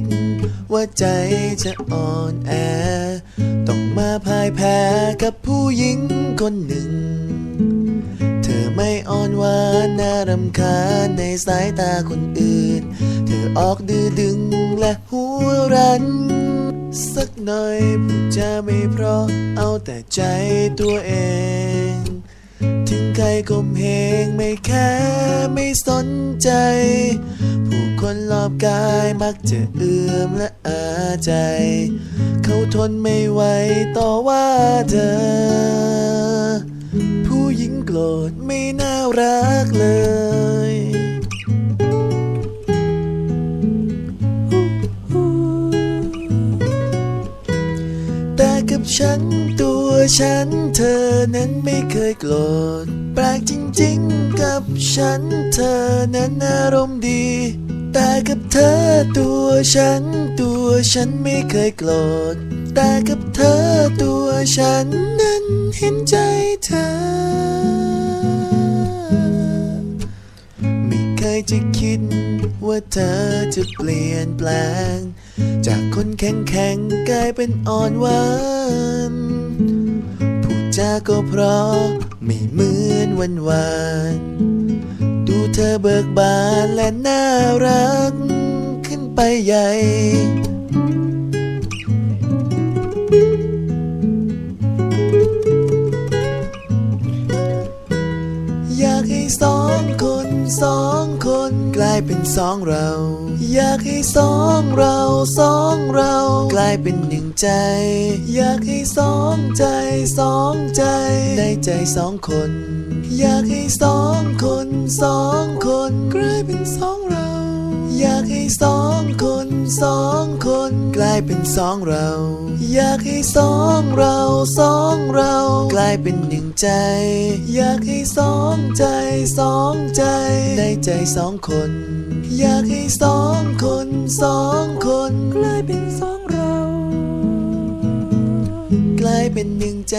ด ว่าใจจะอ่อนแอ ต้องมาพ่ายแพ้กับผู้หญิงคนหนึ่ง เธอไม่อ่อนหวานน่ารำคาญในสายตาคนอื่น เธอออกดื้อดึงและหัวรัน สักหน่อยพูดจาไม่เพราะเอาแต่ใจตัวเองถึงใครก้มเหงไม่แค่ไม่สนใจ คนรอบกายมักจะเอื้อมและอาใจ เขาทนไม่ไหวต่อว่าเธอ ผู้หญิงโกรธไม่น่ารักเลยแต่กับฉันตัวฉันเธอนั้นไม่เคยโกรธแปลกจริงๆกับฉันเธอนั้นอารมณ์ดี แต่กับเธอตัวฉัน ตัวฉันไม่เคยโกรธ แต่กับเธอตัวฉันนั้นเห็นใจเธอ ไม่เคยจะคิดว่าเธอจะเปลี่ยนแปลง จากคนแข็งแข็งกลายเป็นอ่อนหวานพูดจาก็เพราะไม่เหมือนวันวาน เธอเบิกบานและน่ารักขึ้นไปใหญ่อยากให้สองคนสองคนกลายเป็นสองเรา อยากให้สองเราสองเรา กลายเป็นหนึ่งใจ อยากให้สองใจสองใจ ได้ใจสองคน อยากให้สองคนสองคนกลายเป็นสองเรา อยากให้สองคนสองคนกลายเป็นสองเรา อยากให้สองเราสองเรา กลายเป็นหนึ่งใจ อยากให้สองใจสองใจได้ใจสองคน อยากให้สองคนสองคนกลายเป็นสองเรา กลายเป็นหนึ่งใจ